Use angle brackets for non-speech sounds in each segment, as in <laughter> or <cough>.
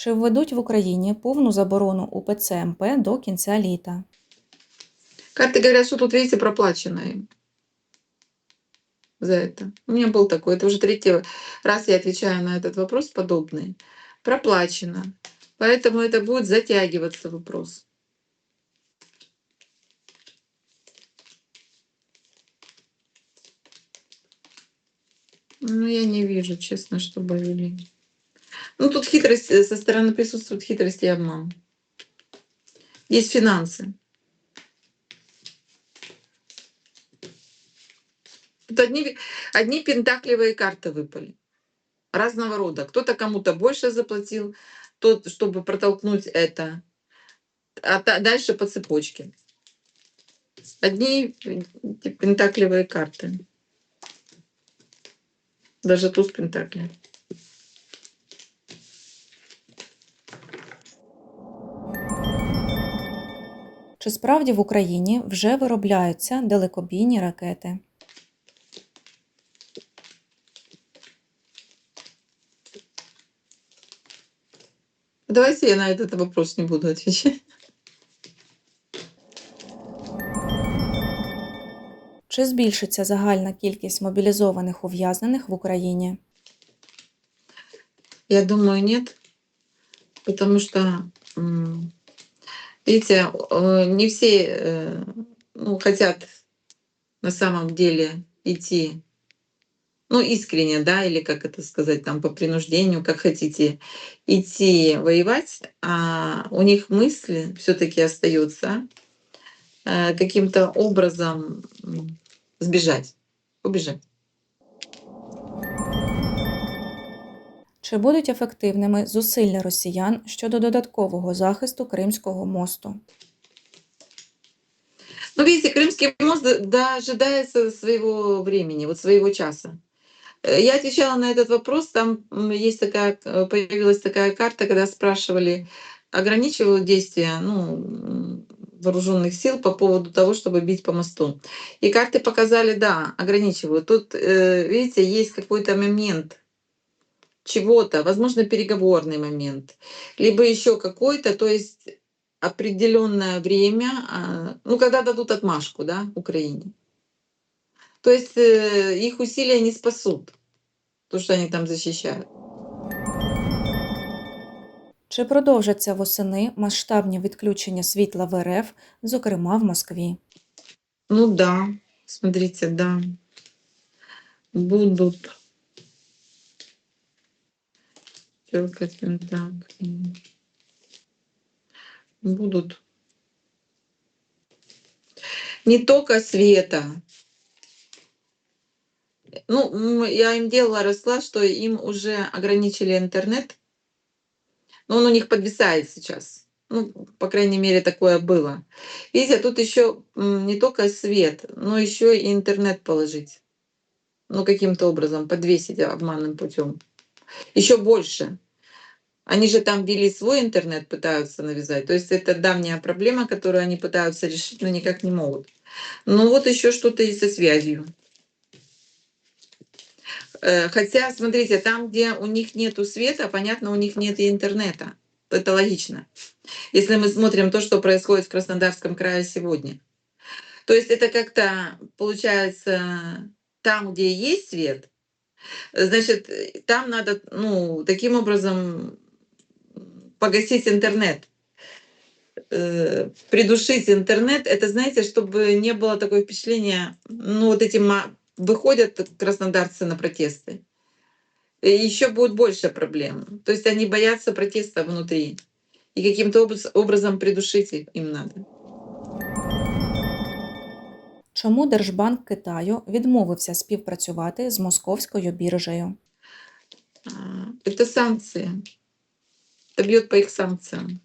Чи введуть в Україні повну заборону УПЦ МП до кінця літа? Карты говорят, что тут, видите, проплачено им за это. У меня был такой, это уже третий раз я отвечаю на этот вопрос подобный. Проплачено. Поэтому это будет затягиваться вопрос. Ну, я не вижу, честно, чтобы вели. Ну, тут хитрость, э, со стороны присутствует хитрость и обман. Есть финансы. Тут одни, одни пентакливые карты выпали. Разного рода. Кто-то кому-то больше заплатил, тот, чтобы протолкнуть это. А та- дальше по цепочке. Одни эти пентакливые карты. Даже туз пентаклей. Чи справді в Україні вже виробляються далекобійні ракети? Давайте я на этот вопрос не буду отвечать. Чи збільшиться загальна кількість мобілізованих ув'язнених в Україні? Я думаю, нет. Потому что, м, видите, э, не все э, ну, хотят на самом деле идти, ну, искренне, да, или как это сказать, там, по принуждению, как хотите, идти воевать, а у них мысли все-таки остается э, каким-то образом сбежать, убежать. Чи будуть ефективними зусилля росіян щодо додаткового захисту Кримського мосту? Ну, видите, Крымский мост д- дожидается своего времени, вот своего часа. Э, Я отвечала на этот вопрос. Там м, есть такая, э, появилась такая карта, когда спрашивали, ограничивают действия ну, м, вооруженных сил по поводу того, чтобы бить по мосту. И карты показали, да, ограничивают. Тут, э, видите, есть какой-то момент чего-то, возможно, переговорный момент, либо еще какой-то, то есть определенное время, ну, когда дадут отмашку, да, Украине. То есть э, их усилия не спасут, то, что они там защищают. Чи продовжаться восени масштабні відключення світла в РФ, зокрема в Москві? Ну да, смотрите, да, будут. Пятерка пентаклей. Будут. Не только света. Ну, я им делала расклад, что им уже ограничили интернет. Но он у них подвисает сейчас. Ну, по крайней мере, такое было. Видите, тут еще не только свет, но еще и интернет положить. Ну, каким-то образом подвесить обманным путем. Еще больше. Они же там ввели свой интернет, пытаются навязать. То есть это давняя проблема, которую они пытаются решить, но никак не могут. Ну вот еще что-то и со связью. Э, Хотя, смотрите, там, где у них нету света, понятно, у них нет и интернета. Это логично. Если мы смотрим то, что происходит в Краснодарском крае сегодня. То есть это как-то получается там, где есть свет, значит, там надо, ну, таким образом погасить интернет. Э, Придушить интернет, это, знаете, чтобы не было такое впечатление, ну, вот эти выходят краснодарцы на протесты, еще будет больше проблем. То есть они боятся протеста внутри. И каким-то образ- образом придушить им надо. Чому Держбанк Китаю відмовився співпрацювати з московською біржею? А, Это санкции. Это бьет по их санкциям.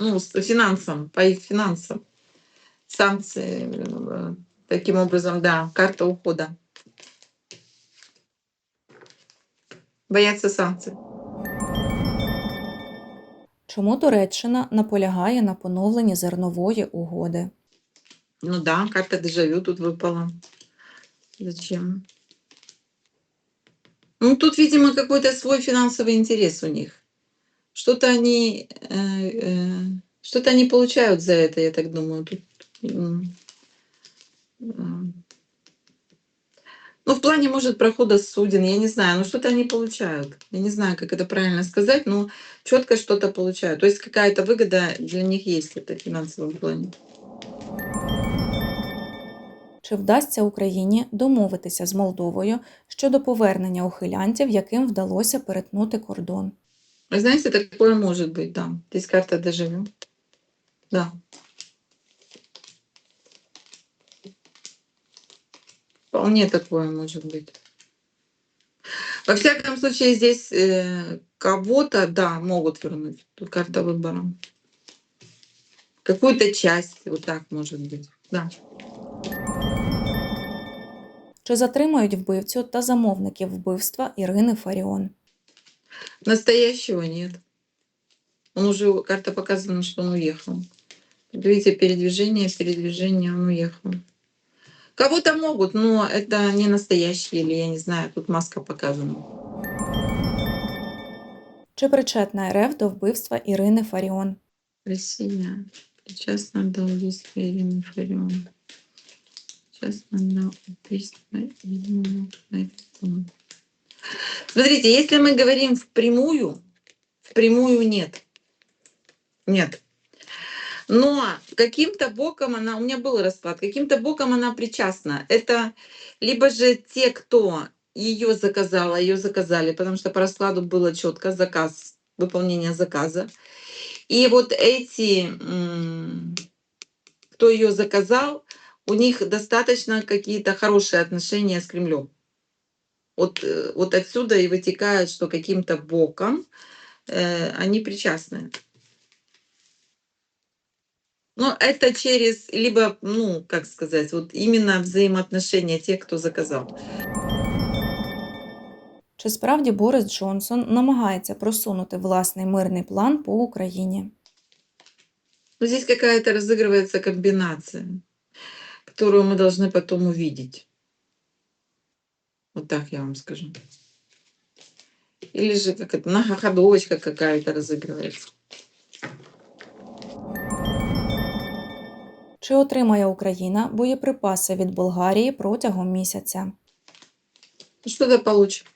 Ну, с финансам, по их финансам. Санкции. э, Таким образом, да, карта ухода. Боятся санкций. Чому Туреччина наполягає на поновленні зернової угоди? Ну да, карта дежавю тут выпала. Зачем? Ну, тут, видимо, какой-то свой финансовый интерес у них. Что-то они, э, э, что-то они получают за это, я так думаю. Тут, м. Ну, в плане, может, прохода суден, я не знаю, но что-то они получают. Я не знаю, как это правильно сказать, но четко что-то получают. То есть какая-то выгода для них есть в финансовом плане. Чи вдасться Україні домовитися з Молдовою щодо повернення ухилянтів, яким вдалося перетнути кордон? Вы знаете, такое может быть, да. Здесь карта дежавю. Да. Вполне такое может быть. Во всяком случае, здесь э, кого-то, да, могут вернуть. Тут карта выбора. Какую-то часть, вот так может быть. Да. Чи затримають вбивцю та замовників вбивства Ірини Фаріон? Настоящего нет. Он уже, карта показана, что он уехал. Видите, передвижение, передвижение, он уехал. Кого-то могут, но это не настоящий, или я не знаю, тут маска показана. Чи причетна РФ до вбивства Ірини Фаріон? Россия причастна до убийства Ирины Фарион. До убийства Ирины Фарион. Смотрите, если мы говорим впрямую, впрямую нет. Нет. Но каким-то боком она, у меня был расклад, каким-то боком она причастна. Это либо же те, кто ее заказала, ее заказали, потому что по раскладу было четко заказ, выполнение заказа. И вот эти, кто ее заказал, у них достаточно какие-то хорошие отношения с Кремлем. Вот, э, вот отсюда и вытекает, что каким-то боком э, они причастны. Но это через, либо, ну, как сказать, вот именно взаимоотношения тех, кто заказал. Чи справді Борис Джонсон намагається просунути власний мирний план по Україні? Но здесь какая-то разыгрывается комбинация, которую мы должны потом увидеть. Вот так я вам скажу. Или же как это, многоходовочка какая-то разыгрывается. Чи отримає Україна боєприпаси від Болгарії протягом місяця? Ну, Что-то получим.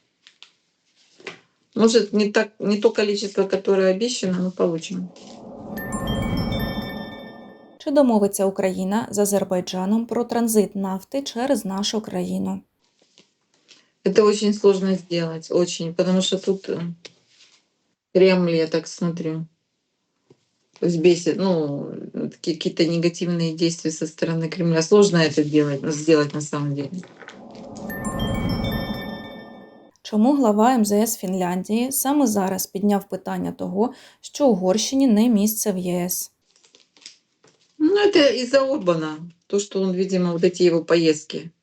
Может, не, так, не то количество, которое обещано, но получим. Чи домовиться Україна з Азербайджаном про транзит нафти через нашу країну? Это очень сложно сделать, очень, потому что тут э, Кремль, я так смотрю, взбесит, ну, такие какие-то негативные действия со стороны Кремля. Сложно это делать, сделать на самом деле. Чому глава МЗС Фінляндії саме зараз підняв питання того, що Угорщині не місце в ЄС? Ну, это из-за Орбана. То, что он, видимо, вот эти его поездки.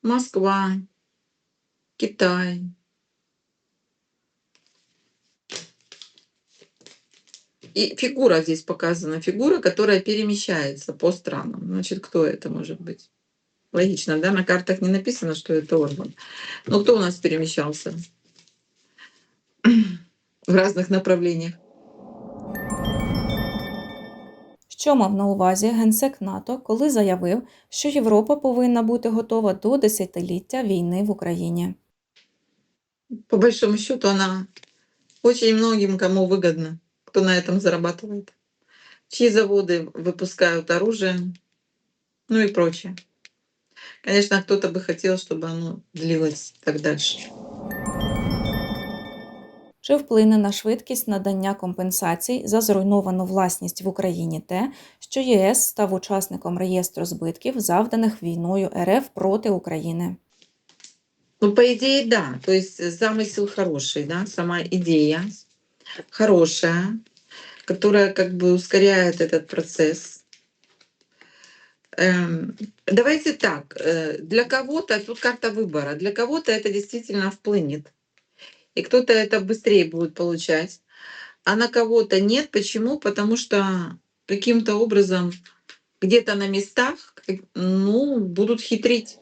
Москва, Китай. И фигура здесь показана. Фигура, которая перемещается по странам. Значит, кто это может быть? Логично, да? На картах не написано, что это Орбан. Но кто у нас перемещался? <clears throat> В разных направлениях. Що мав на увазі генсек НАТО, коли заявив, що Європа повинна бути готова до десятиліття війни в Україні? По большому счету она очень многим кому выгодна, кто на этом зарабатывает. Чьи заводы выпускают оружие, ну и прочее. Конечно, кто-то бы хотел, чтобы оно длилось так дальше. Чи вплине на швидкість надання компенсацій за зруйновану власність в Україні те, що ЄС став учасником реєстру збитків, завданих війною РФ проти України? Ну, по идее, да. То есть замысел хороший, да, сама идея хорошая, которая как бы ускоряет этот процесс. Эм, Давайте так, э, для кого-то, тут карта выбора, для кого-то это действительно вплынет. И кто-то это быстрее будет получать, а на кого-то нет. Почему? Потому что каким-то образом где-то на местах как- ну, будут хитрить.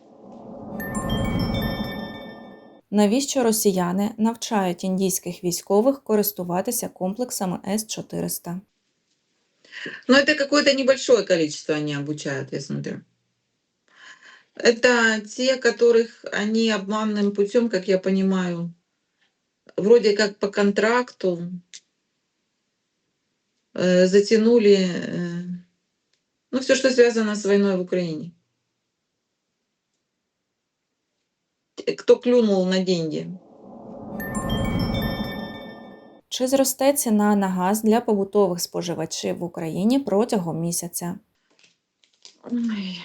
Навіщо росіяни навчають індійських військових користуватися комплексами С-400? Но это какое-то небольшое количество они обучают, я смотрю. Это те, которых они обманным путем, как я понимаю, вроде как по контракту э, затянули, э, ну, все, что связано с войной в Украине. Кто клюнул на деньги. Чи зросте ціна на газ для побутових споживачів в Україні протягом місяця? Ой.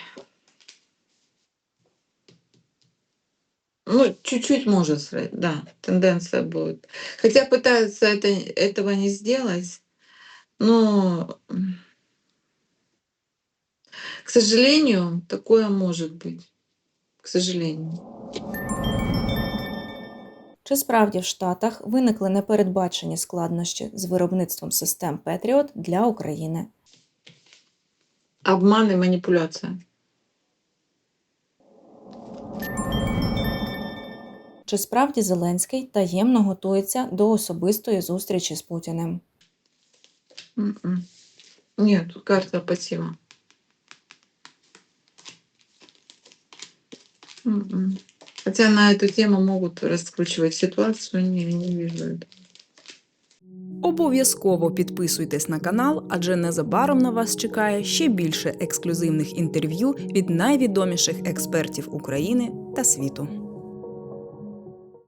Ну, чуть-чуть может срать, да, тенденция будет. Хотя пытаются это, этого не сделать, но, м, к сожалению, такое может быть. К сожалению. Чи справді в Штатах виникли непередбачені складнощі з виробництвом систем Patriot для України? Обман и манипуляция. Чи справді Зеленський таємно готується до особистої зустрічі з Путіним? Нет, тут карта пассива. М-м. Хотя на эту тему могут раскручивать ситуацию, не, не вижу этого. Обов'язково підписуйтесь на канал, адже незабаром на вас чекає ще більше ексклюзивних інтерв'ю від найвідоміших експертів України та світу.